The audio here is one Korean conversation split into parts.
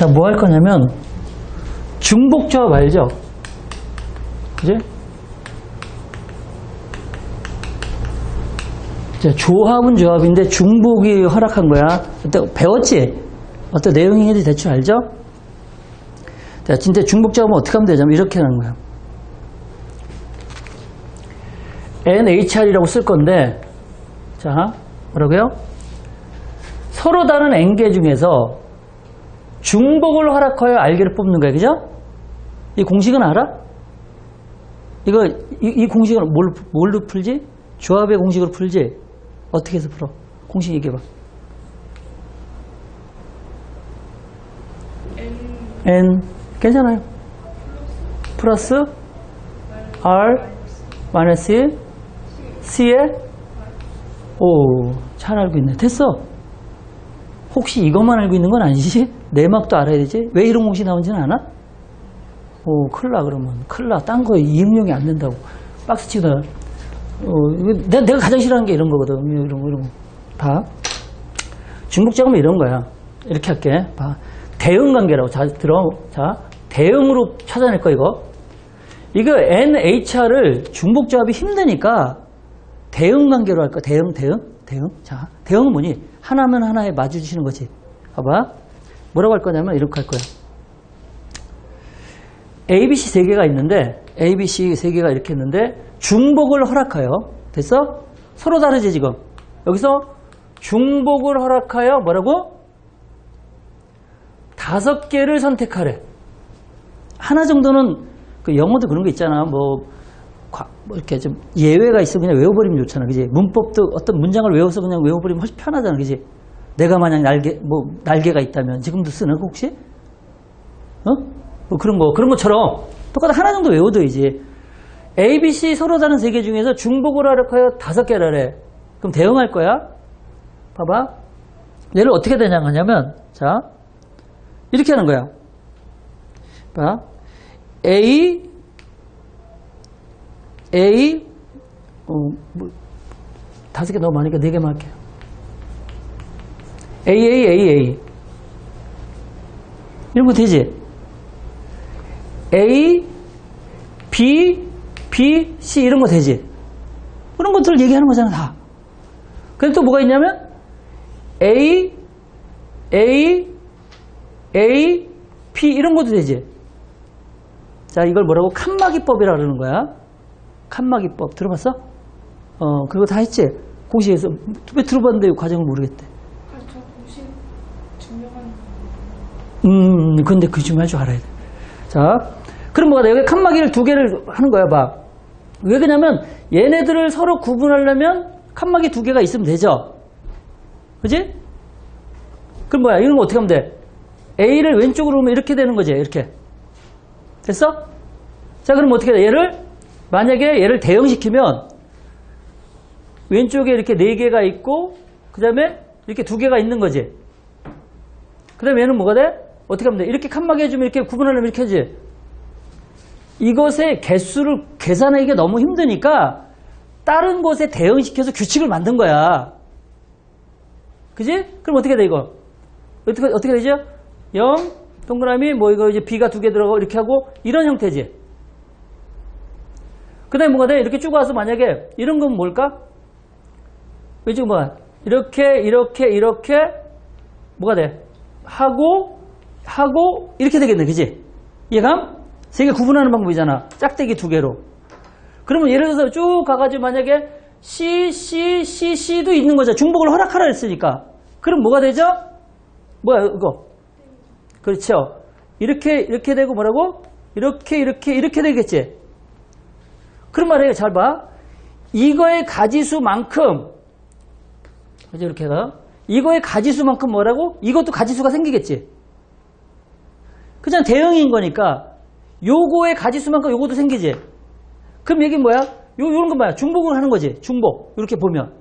자, 뭐 할 거냐면, 중복조합 알죠? 그지? 자, 조합은 조합인데 중복이 허락한 거야. 그때 배웠지? 어떤 내용인지 대충 알죠? 자, 진짜 중복 조합은 어떻게 하면 되냐면 이렇게 하는 거야. NHR이라고 쓸 건데, 자, 뭐라고요? 서로 다른 N개 중에서 중복을 허락하여 알기를 뽑는 거야. 그죠? 이 공식은 알아? 이거, 이, 이 공식은 뭘, 뭘로 풀지? 조합의 공식으로 풀지? 어떻게 해서 풀어? 공식 얘기해봐. N, 괜찮아요. 플러스 R 마이너스 1 C에 오, 잘 알고 있네. 됐어. 혹시 이것만 알고 있는 건 아니지? 내막도 알아야 되지? 왜 이런 공식 나온지는 알아? 오, 큰일 나, 그러면. 큰일 나. 딴 거에 이응용이 안 된다고. 박스 치다. 어, 내가, 내가 가장 싫어하는 게 이런 거거든. 이런 거, 이런 거. 봐. 중복작업은 이런 거야. 이렇게 할게. 봐. 대응 관계라고. 자, 들어. 자, 대응으로 찾아낼 거, 이거. 이거 NHR을 중복 조합이 힘드니까 대응 관계로 할까? 대응, 대응, 대응. 자, 대응은 뭐니? 하나면 하나에 맞춰주시는 거지. 봐봐. 뭐라고 할 거냐면 이렇게 할 거야. ABC 세 개가 있는데, ABC 세 개가 이렇게 있는데, 중복을 허락하여. 됐어? 서로 다르지, 지금. 여기서 중복을 허락하여 뭐라고? 다섯 개를 선택하래. 하나 정도는 그 영어도 그런 거 있잖아. 뭐, 과- 뭐 이렇게 좀 예외가 있어 그냥 외워버리면 좋잖아. 그지? 문법도 어떤 문장을 외워서 그냥 외워버리면 훨씬 편하잖아. 그지? 내가 만약 날개, 뭐, 날개가 있다면 지금도 쓰는 거 혹시? 어? 뭐 그런 거, 그런 것처럼 똑같이 하나 정도 외워둬야지. A, B, C 서로 다른 세 개 중에서 중복을 하락하여 다섯 개를 해. 그럼 대응할 거야. 봐봐. 얘를 어떻게 대응하냐면, 자, 이렇게 하는 거야. 봐. A, A, 어, 뭐, 다섯 개 너무 많으니까 네 개만 할게요. A, A, A, A. 이런 거 되지? A, B, B, C 이런 거 되지? 그런 것들 얘기하는 거잖아, 다. 근데 또 뭐가 있냐면 A, A, A, P 이런 것도 되지? 자, 이걸 뭐라고? 칸막이법이라 그러는 거야. 칸막이법. 들어봤어? 어, 그거 다 했지? 공식에서. 왜 들어봤는데 과정을 모르겠대. 아, 저 공식 증명하는 음, 근데 그좀할줄 알아야 돼. 자, 그럼 뭐가 돼? 여기 칸막이를 두 개를 하는 거야, 봐. 왜 그러냐면, 얘네들을 서로 구분하려면 칸막이 두 개가 있으면 되죠? 그지? 그럼 뭐야? 이런 거 어떻게 하면 돼? A를 왼쪽으로 오면 이렇게 되는 거지, 이렇게. 됐어? 자, 그럼 어떻게 돼? 얘를, 만약에 얘를 대응시키면, 왼쪽에 이렇게 네 개가 있고, 그 다음에 이렇게 두 개가 있는 거지. 그 다음에 얘는 뭐가 돼? 어떻게 하면 돼? 이렇게 칸막이 해주면 이렇게 구분하려면 이렇게 하지. 이것의 개수를 계산하기가 너무 힘드니까 다른 곳에 대응시켜서 규칙을 만든 거야. 그지? 그럼 어떻게 돼, 이거? 어떻게, 어떻게 되죠? 0, 동그라미, 뭐 이거 이제 B가 두 개 들어가고 이렇게 하고 이런 형태지. 그 다음에 뭐가 돼? 이렇게 쭉 와서 만약에 이런 건 뭘까? 왼쪽 뭐야? 이렇게, 이렇게, 이렇게 뭐가 돼? 하고, 하고, 이렇게 되겠네. 그지? 이해감? 세개 구분하는 방법이잖아. 짝대기 두 개로. 그러면 예를 들어서 쭉 가가지고 만약에 C, C, C, C도 있는 거죠. 중복을 허락하라 했으니까. 그럼 뭐가 되죠? 뭐야, 이거? 그렇죠. 이렇게, 이렇게 되고 뭐라고? 이렇게, 이렇게, 이렇게 되겠지. 그런 말이에요. 잘 봐. 이거의 가지수만큼, 그죠? 이렇게 가. 이거의 가지수만큼 뭐라고? 이것도 가지수가 생기겠지. 그냥 대응인 거니까 요거의 가지수만큼 요것도 생기지. 그럼 이게 뭐야? 요, 요런 건 뭐야? 중복을 하는 거지. 중복. 이렇게 보면.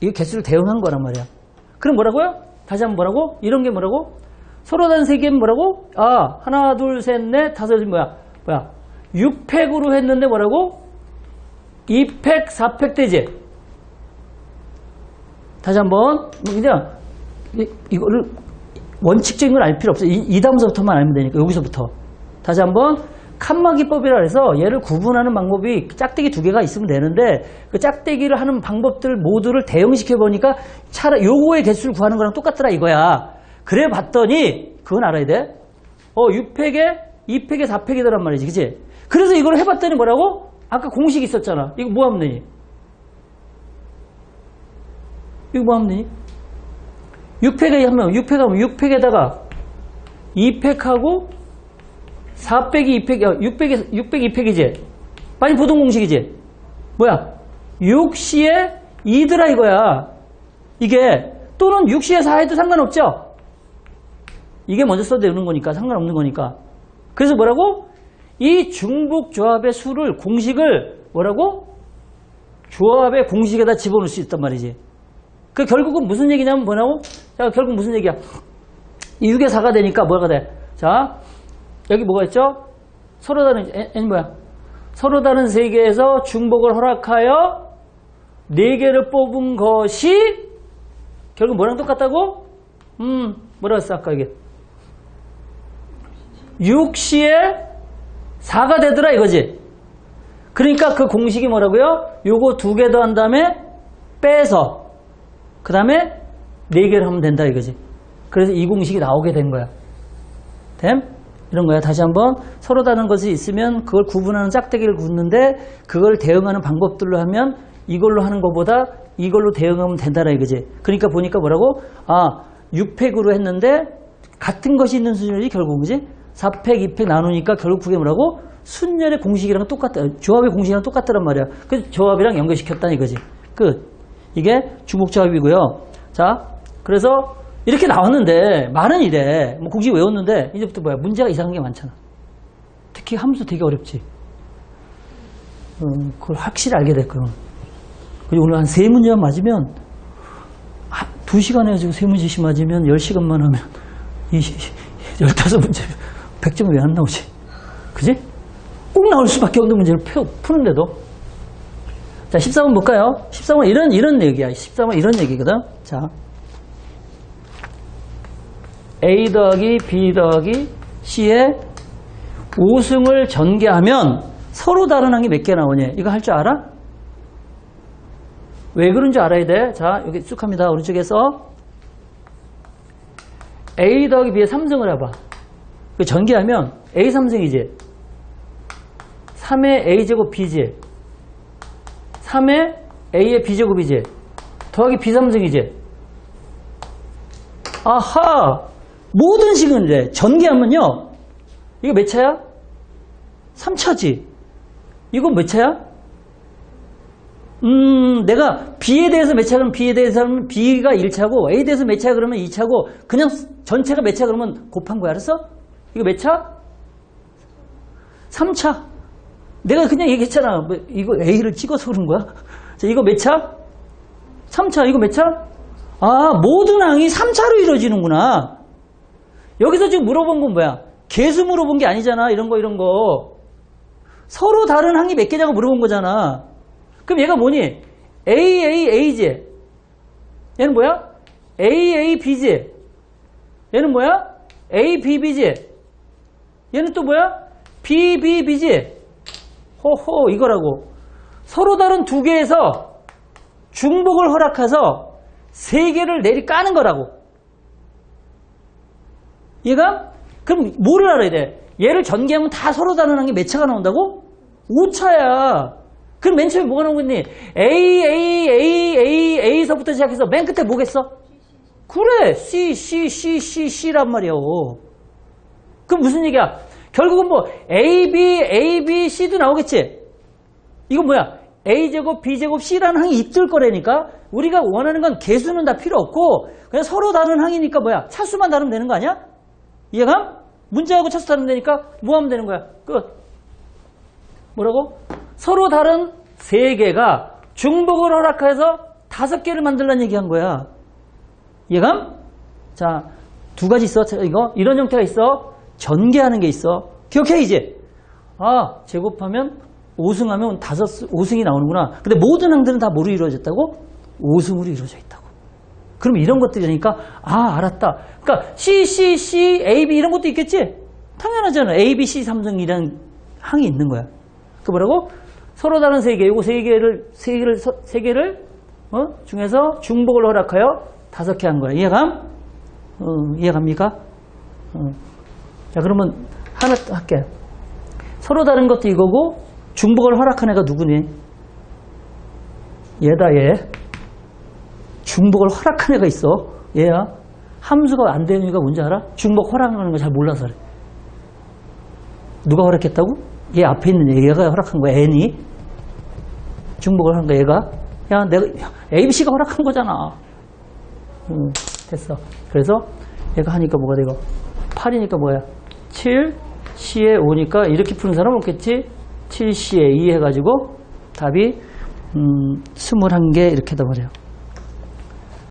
이거 개수를 대응한 거란 말이야. 그럼 뭐라고요? 다시 한번 뭐라고? 이런 게 뭐라고? 서로 다른 세 개는 뭐라고? 아, 하나, 둘, 셋, 넷, 다섯이 뭐야? 뭐야? 6팩으로 했는데 뭐라고? 2팩, 4팩 되지? 다시 한번. 뭐 그냥, 이, 이거를 원칙적인 걸 알 필요 없어. 이, 이 다음서부터만 알면 되니까 여기서부터. 다시 한번 칸막이법이라 해서 얘를 구분하는 방법이 짝대기 두 개가 있으면 되는데 그 짝대기를 하는 방법들 모두를 대응시켜 보니까 차라리 요거의 개수를 구하는 거랑 똑같더라 이거야. 그래 봤더니 그건 알아야 돼. 어 6팩에 2팩에 4팩이더란 말이지, 그치? 그래서 이걸 해봤더니 뭐라고? 아까 공식 있었잖아. 이거 뭐 하면 되니? 이거 뭐 하면 되니? 6팩에 하면 6팩 하면 6팩에다가 2팩하고 4 빼기 2팩, 어, 6 빼기, 6 빼기 2팩이지? 많이 보던 공식이지? 뭐야? 6시에 2더라 이거야. 이게, 또는 6시에 4해도 상관없죠? 이게 먼저 써도 되는 거니까, 상관없는 거니까. 그래서 뭐라고? 이 중복 조합의 수를, 공식을 뭐라고? 조합의 공식에다 집어넣을 수 있단 말이지. 그 결국은 무슨 얘기냐면 뭐냐고? 자, 결국 무슨 얘기야? 이 6에 4가 되니까 뭐가 돼? 자, 여기 뭐가 있죠? 서로 다른, 애, 애 뭐야? 서로 다른 세계에서 중복을 허락하여 네 개를 뽑은 것이 결국 뭐랑 똑같다고? 음, 뭐라 했어, 아까 이게? 6시에 4가 되더라 이거지. 그러니까 그 공식이 뭐라고요? 요거 두 개 더한 다음에 빼서 그 다음에 네 개를 하면 된다 이거지. 그래서 이 공식이 나오게 된 거야. 됨? 이런 거야. 다시 한번 서로 다른 것이 있으면 그걸 구분하는 짝대기를 굽는데 그걸 대응하는 방법들로 하면 이걸로 하는 것보다 이걸로 대응하면 된다라 이거지. 그러니까 보니까 뭐라고? 아, 6팩으로 했는데 같은 것이 있는 순열이 결국 그지? 4팩, 2팩 나누니까 결국 그게 뭐라고? 순열의 공식이랑 똑같다. 조합의 공식이랑 똑같다란 말이야. 그 조합이랑 연결시켰다 이거지. 끝. 이게 주목조합이고요. 자, 그래서 이렇게 나왔는데 말은 이래. 뭐 공식 외웠는데 이제부터 뭐야? 문제가 이상한 게 많잖아. 특히 함수 되게 어렵지. 음, 그걸 확실히 알게 될 거야. 그리고 오늘 한 세 문제만 맞으면 한두 시간 해가지고 세 문제씩 맞으면 열 시간만 하면 이 열다섯 문제 100점 왜 안 나오지? 그지? 꼭 나올 수밖에 없는 문제를 펴, 푸는데도 자, 14번 볼까요? 14번 이런, 이런 얘기야. 14번 이런 얘기거든. 자. A 더하기 B 더하기 C의 5승을 전개하면 서로 다른 항이 몇 개 나오냐. 이거 할 줄 알아? 왜 그런 줄 알아야 돼. 자, 여기 쭉 합니다. 오른쪽에서. A 더하기 B의 3승을 해봐. 그 전개하면 A 3승이지. 3의 A제곱 B지. 3의 A의 B제곱이지. 더하기 B3승이지. 아하! 모든 식은 이래. 전개하면요. 이거 몇 차야? 3차지. 이건 몇 차야? 음, 내가 B에 대해서 몇차 그러면 B에 대해서 하면 B가 1차고 A에 대해서 몇차 그러면 2차고 그냥 전체가 몇차 그러면 곱한 거야. 알았어? 이거 몇 차? 3차. 내가 그냥 얘기했잖아. 뭐, 이거 A를 찍어서 그런 거야? 자, 이거 몇 차? 3차. 이거 몇 차? 아, 모든 항이 3차로 이루어지는구나. 여기서 지금 물어본 건 뭐야? 개수 물어본 게 아니잖아. 이런 거, 이런 거. 서로 다른 항이 몇 개냐고 물어본 거잖아. 그럼 얘가 뭐니? A, A, A지. 얘는 뭐야? A, A, B지. 얘는 뭐야? A, B, B지. 얘는 또 뭐야? B, B, B지. 호호, 이거라고. 서로 다른 두 개에서 중복을 허락해서 세 개를 내리 까는 거라고. 얘가? 그럼 뭐를 알아야 돼? 얘를 전개하면 다 서로 다른 항이 몇 차가 나온다고? 5차야. 그럼 맨 처음에 뭐가 나오겠니? A, A, A, A, A서부터 시작해서 맨 끝에 뭐겠어? 그래, C, C, C, C, C란 말이야. 그럼 무슨 얘기야? 결국은 뭐 A, B, A, B, C도 나오겠지? 이건 뭐야? A제곱, B제곱, C라는 항이 있을 거라니까? 우리가 원하는 건 개수는 다 필요 없고 그냥 서로 다른 항이니까 뭐야? 차수만 다르면 되는 거 아니야? 이해감? 문제하고 차수 다르면 되니까 뭐 하면 되는 거야? 끝. 뭐라고? 서로 다른 세 개가 중복을 허락해서 다섯 개를 만들라는 얘기한 거야. 이해감? 자, 두 가지 있어. 자, 이거 이런 형태가 있어. 전개하는 게 있어. 기억해 이제. 아, 제곱하면 5승하면 다섯 5승이 나오는구나. 근데 모든 항들은 다 뭐로 이루어졌다고? 5승으로 이루어져 있다고. 그럼 이런 것들이니까 아 알았다. 그러니까 C, C, C, A, B 이런 것도 있겠지? 당연하잖아. A, B, C, 삼성이라는 항이 있는 거야. 그 뭐라고? 서로 다른 세 개, 요거 세 개를 세 개를 서- 세 개를 어? 중에서 중복을 허락하여 다섯 개 한 거야. 이해감? 어, 이해갑니까? 어. 자 그러면 하나 또 할게. 서로 다른 것도 이거고 중복을 허락한 애가 누구니? 얘다 얘. 중복을 허락한 애가 있어. 얘야. 함수가 안 되는 이유가 뭔지 알아? 중복 허락하는 거 잘 몰라서 그래. 누가 허락했다고? 얘 앞에 있는 얘, 얘가 허락한 거야, n이. 중복을 한 거야, 얘가. 야, 내가, ABC가 허락한 거잖아. 응, 됐어. 그래서 얘가 하니까 뭐가 되고? 8이니까 뭐야? 7, C에 5니까 이렇게 푸는 사람 없겠지? 7C에 2 해가지고 답이 음, 21개 이렇게 돼버려요.